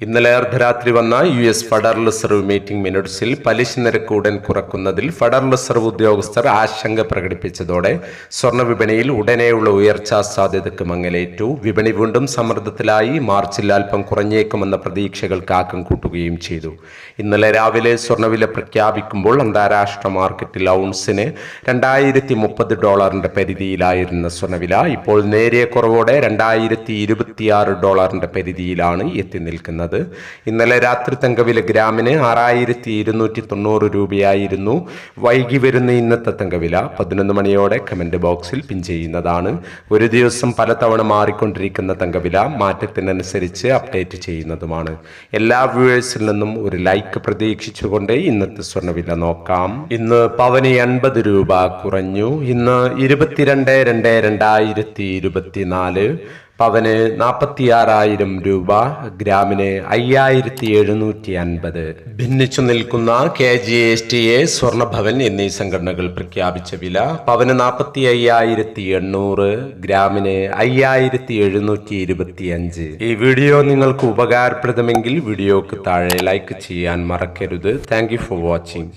ഇന്നലെ അർദ്ധരാത്രി വന്ന U S federal reserve meeting മിനിറ്റ്സിൽ പലിശ നിരക്ക് ഉടൻ കുറക്കുന്നതിൽ ഫെഡറൽ റിസർവ് ഉദ്യോഗസ്ഥർ ആശങ്ക പ്രകടിപ്പിച്ചതോടെ സ്വർണ വിപണിയിൽ ഉടനെയുള്ള ഉയർച്ചാ സാധ്യതയ്ക്ക് മങ്ങലേറ്റു. വിപണി വീണ്ടും സമ്മർദ്ദത്തിലായി. മാർച്ചിൽ അല്പം കുറഞ്ഞേക്കുമെന്ന പ്രതീക്ഷകൾക്ക് ആക്കം കൂട്ടുകയും ചെയ്തു. ഇന്നലെ രാവിലെ സ്വർണവില പ്രഖ്യാപിക്കുമ്പോൾ അന്താരാഷ്ട്ര മാർക്കറ്റിൽ ഔൺസിന് രണ്ടായിരത്തി മുപ്പത് ഡോളറിന്റെ പരിധിയിലായിരുന്ന സ്വർണവില ഇപ്പോൾ നേരിയ കുറവോടെ രണ്ടായിരത്തി ഇരുപത്തിയാറ് ഡോളറിന്റെ പരിധിയിലാണ് എത്തി നിൽക്കുന്നത്. ഇന്നലെ രാത്രി തങ്കവില ഗ്രാമിന് ആറായിരത്തി ഇരുന്നൂറ്റി തൊണ്ണൂറ് രൂപയായിരുന്നു വൈകി വരുന്ന ഇന്നത്തെ തങ്കവില. പതിനൊന്ന് മണിയോടെ കമന്റ് ബോക്സിൽ പിൻ ചെയ്യുന്നതാണ്. ഒരു ദിവസം പലതവണ മാറിക്കൊണ്ടിരിക്കുന്ന തങ്കവില മാറ്റത്തിനനുസരിച്ച് അപ്ഡേറ്റ് ചെയ്യുന്നതുമാണ്. എല്ലാ വ്യൂവേഴ്സിൽ നിന്നും ഒരു ലൈക്ക് പ്രതീക്ഷിച്ചുകൊണ്ട് ഇന്നത്തെ സ്വർണവില നോക്കാം. ഇന്ന് പവന് എൺപത് രൂപ കുറഞ്ഞു. ഇന്ന് ഇരുപത്തിരണ്ട് രണ്ട് രണ്ടായിരത്തി ഇരുപത്തിനാല് പവന് നാൽപ്പത്തിയാറായിരം രൂപ ഗ്രാമിന് അയ്യായിരത്തി എഴുന്നൂറ്റി അൻപത് ഭിന്നിച്ചു നിൽക്കുന്ന K G S T A Swarnabhavan എന്നീ സംഘടനകൾ പ്രഖ്യാപിച്ച വില പവന് നാൽപ്പത്തി അയ്യായിരത്തി എണ്ണൂറ് ഗ്രാമിന് അയ്യായിരത്തി എഴുന്നൂറ്റി ഇരുപത്തി അഞ്ച് ഈ വീഡിയോ നിങ്ങൾക്ക് ഉപകാരപ്രദമെങ്കിൽ വീഡിയോക്ക് താഴെ ലൈക്ക് ചെയ്യാൻ മറക്കരുത്. Thank for watching